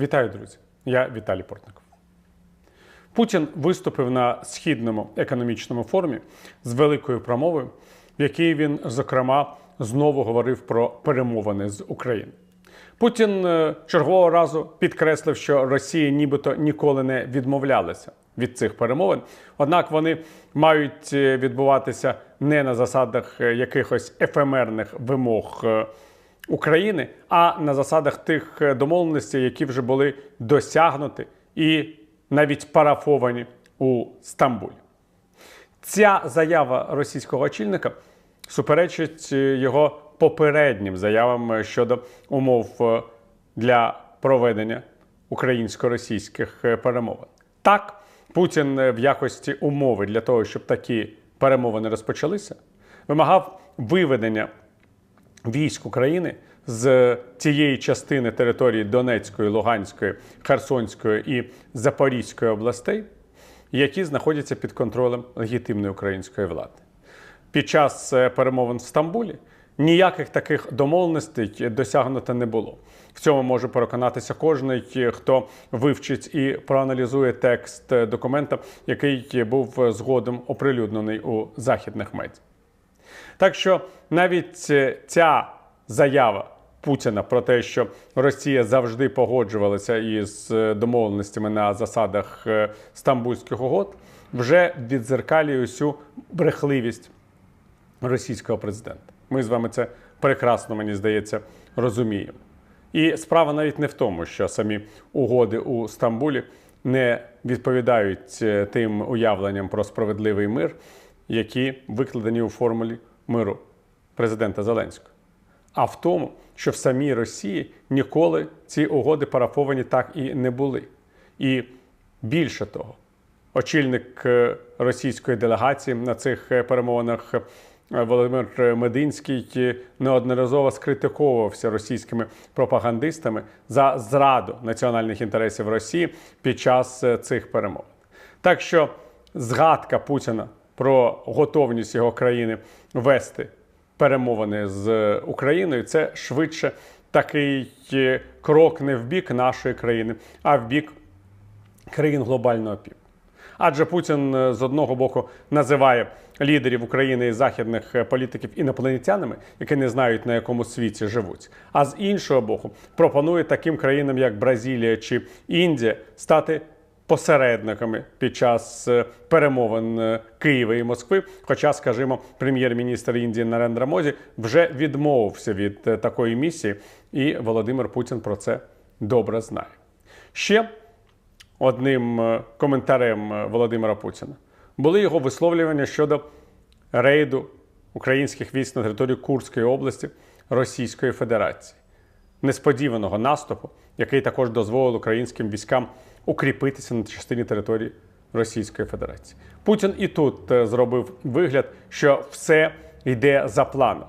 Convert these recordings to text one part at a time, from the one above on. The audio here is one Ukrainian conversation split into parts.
Вітаю, друзі! Я Віталій Портников. Путін виступив на східному економічному форумі з великою промовою, в якій він, зокрема, знову говорив про перемовини з України. Путін е, чергового разу підкреслив, що Росія нібито ніколи не відмовлялася від цих перемовин. Однак вони мають е, відбуватися не на засадах е, якихось ефемерних вимог України, а на засадах тих е, домовленостей, які вже були досягнуті і навіть парафовані у Стамбулі. Ця заява російського очільника суперечить е, його попереднім заявам е, щодо умов для проведення українсько-російських перемовин. Так, Путін в якості умови для того, щоб такі перемовини розпочалися, вимагав виведення військ України з тієї частини території Донецької, Луганської, Херсонської і Запорізької областей, які знаходяться під контролем легітимної української влади. Під час е, перемовин в Стамбулі ніяких таких домовленостей досягнуто не було. В цьому може переконатися кожен, хто вивчить і проаналізує текст е, документа, який був згодом оприлюднений у західних медіа. Так що навіть е, ця заява Путіна про те, що Росія завжди погоджувалася із е, домовленостями на засадах е, Стамбульських угод, вже відзеркалює усю брехливість російського президента. Ми з вами це прекрасно, мені здається, розуміємо. І справа навіть не в тому, що самі угоди у Стамбулі не відповідають тим уявленням про справедливий мир, які викладені у формулі миру президента Зеленського. А в тому, що в самій Росії ніколи ці угоди парафовані так і не були. І більше того, очільник е, російської делегації на цих е, перемовинах е, Володимир Мединський неодноразово скритиковувався російськими пропагандистами за зраду національних інтересів Росії під час цих перемовин. Так що згадка Путіна про готовність його країни вести перемовини з Україною це швидше такий е, крок не в бік нашої країни, а в бік країн глобального півдня. Адже Путін е, з одного боку називає лідерів України і західних е, політиків інопланетянами, які не знають на якому світі живуть. А з іншого боку, пропонує таким країнам, як Бразилія чи Індія, стати посередниками під час е, перемовин е, Києва і Москви. Хоча, скажімо, прем'єр-міністр Індії Нарендра Моді вже відмовився від е, такої місії, і Володимир Путін про це добре знає. Ще одним коментарем Володимира Путіна були його висловлювання щодо рейду українських військ на територію Курської області Російської Федерації, несподіваного наступу, який також дозволив українським військам укріпитися на частині території Російської Федерації. Путін і тут е, зробив вигляд, що все йде за планом.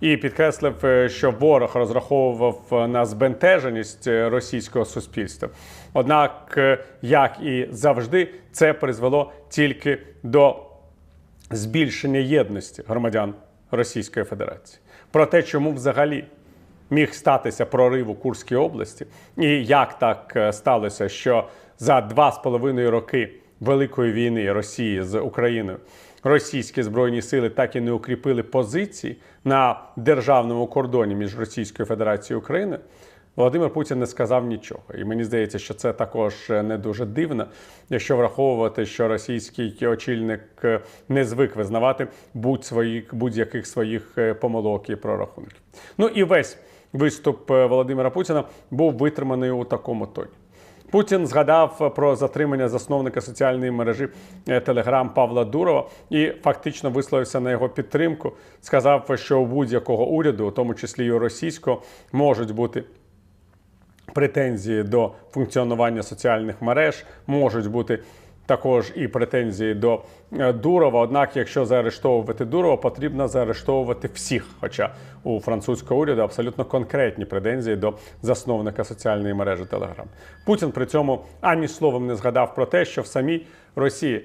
І підкреслив, е, що ворог розраховував е, на збентеженість російського суспільства. Однак, як і завжди, це призвело тільки до збільшення єдності громадян Російської Федерації. Про те, чому взагалі міг статися прорив у Курській області, і як так е, сталося, що за два з половиною роки Великої війни Росії з Україною російські збройні сили так і не укріпили позиції на державному кордоні між Російською Федерацією і Україною. Володимир Путін не сказав нічого, і мені здається, що це також не дуже дивно, якщо враховувати, що російський очільник е, не звик визнавати будь своїх будь-яких своїх е, помилок і прорахунків. Ну і весь виступ е, Володимира Путіна був витриманий у такому тоні. Путін згадав про затримання засновника соціальної мережі Телеграм Павла Дурова і фактично висловився на його підтримку. Сказав, що у будь-якого уряду, у тому числі і у російського, можуть бути претензії до функціонування соціальних мереж, можуть бути також і претензії до е, Дурова. Однак, якщо заарештовувати Дурова, потрібно заарештовувати всіх. Хоча у французького уряду абсолютно конкретні претензії до засновника соціальної мережі Телеграм. Путін при цьому ані словом не згадав про те, що в самій Росії.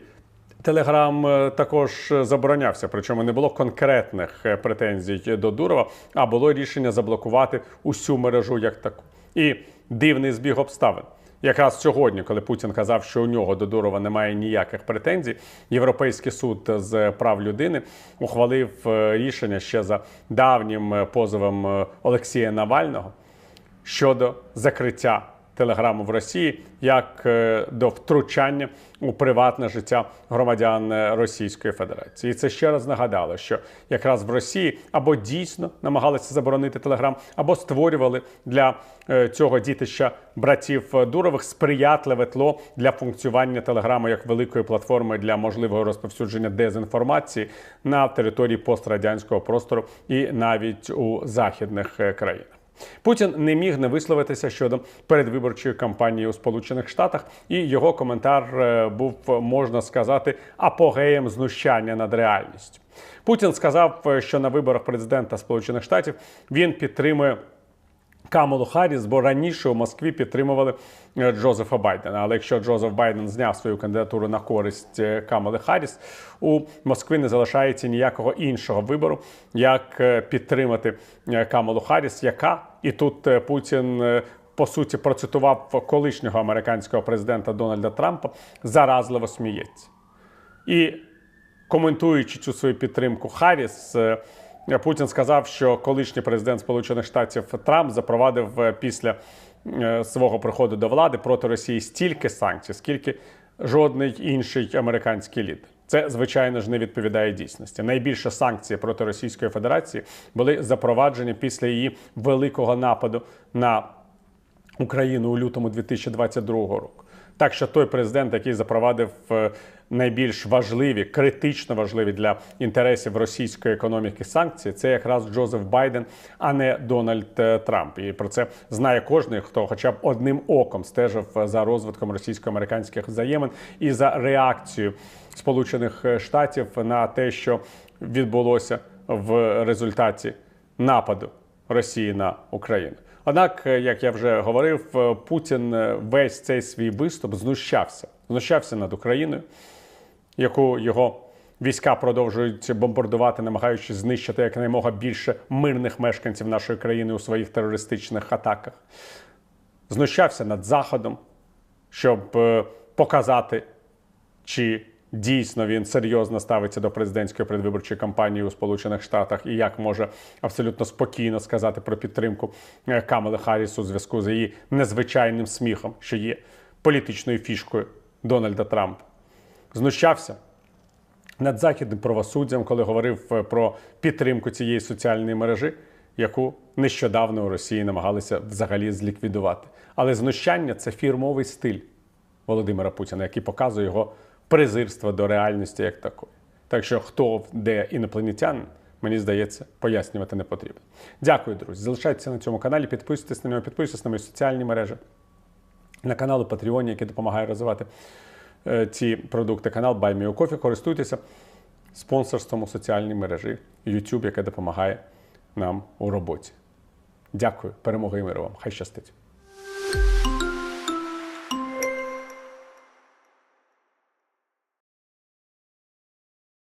Телеграм е, також заборонявся, причому не було конкретних е, претензій до Дурова, а було рішення заблокувати усю мережу як таку. І дивний збіг обставин. Якраз сьогодні, коли Путін казав, що у нього до Дурова немає ніяких претензій, Європейський суд з прав людини ухвалив е, рішення ще за давнім е, позовом е, Олексія Навального щодо закриття телеграму в Росії як е, до втручання у приватне життя громадян е, Російської Федерації. І це ще раз нагадало, що якраз в Росії або дійсно намагалися заборонити телеграм, або створювали для е, цього дітища братів Дурових сприятливе тло для функціонування телеграму як великої платформи для можливого розповсюдження дезінформації на території пострадянського простору і навіть у західних країнах. Путін не міг не висловитися щодо передвиборчої кампанії у Сполучених Штатах, і його коментар е, був, можна сказати, апогеєм знущання над реальністю. Путін сказав, е, що на виборах президента Сполучених Штатів він підтримує. Камалу Харріс, бо раніше у Москві підтримували е, Джозефа Байдена. Але якщо Джозеф Байден зняв свою кандидатуру на користь е, Камали Харріс, у Москви не залишається ніякого іншого вибору, як е, підтримати Камалу Харріс, яка і тут Путін. По суті, процитував колишнього американського президента Дональда Трампа, заразливо сміється. І коментуючи цю свою підтримку Харріс, Путін сказав, що колишній президент Сполучених Штатів Трамп запровадив е, після е, свого приходу до влади проти Росії стільки санкцій, скільки жодний інший американський лідер. Це звичайно ж не відповідає дійсності. Найбільше санкції проти Російської Федерації були запроваджені після її великого нападу на Україну у лютому 2022 року. Так що той президент, який запровадив е, найбільш важливі, критично важливі для інтересів російської економіки санкції, це якраз Джозеф Байден, а не Дональд е, Трамп. І про це знає кожен, хто хоча б одним оком стежив за розвитком російсько-американських взаємин і за реакцією Сполучених Штатів на те, що відбулося в результаті нападу Росії на Україну. Однак, е, як я вже говорив, е, Путін е, весь цей свій виступ знущався, знущався над Україною, яку його війська продовжують бомбардувати, намагаючись знищити якнаймога більше мирних мешканців нашої країни у своїх терористичних атаках. Знущався над Заходом, щоб е, показати, чи дійсно він серйозно ставиться до президентської предвиборчої кампанії у Сполучених Штатах і як може абсолютно спокійно сказати про підтримку е, Камали Харріс у зв'язку з її незвичайним сміхом, що є політичною фішкою Дональда Трампа. Знущався над західним правосуддям, коли говорив е, про підтримку цієї соціальної мережі, яку нещодавно у Росії намагалися взагалі зліквідувати. Але знущання це фірмовий стиль Володимира Путіна, який показує його презирство до реальності як такої. Так що хто де інопланетянин, мені здається, пояснювати не потрібно. Дякую, друзі. Залишайтеся на цьому каналі, підписуйтесь на нього, підписуйтесь на мої соціальні мережі, на канал у Patreon, який допомагає розвивати ці продукти. Канал Buy Me. Користуйтеся спонсорством у соціальній мережі YouTube, яке допомагає нам у роботі. Дякую, перемоги і миру вам. Хай щастить.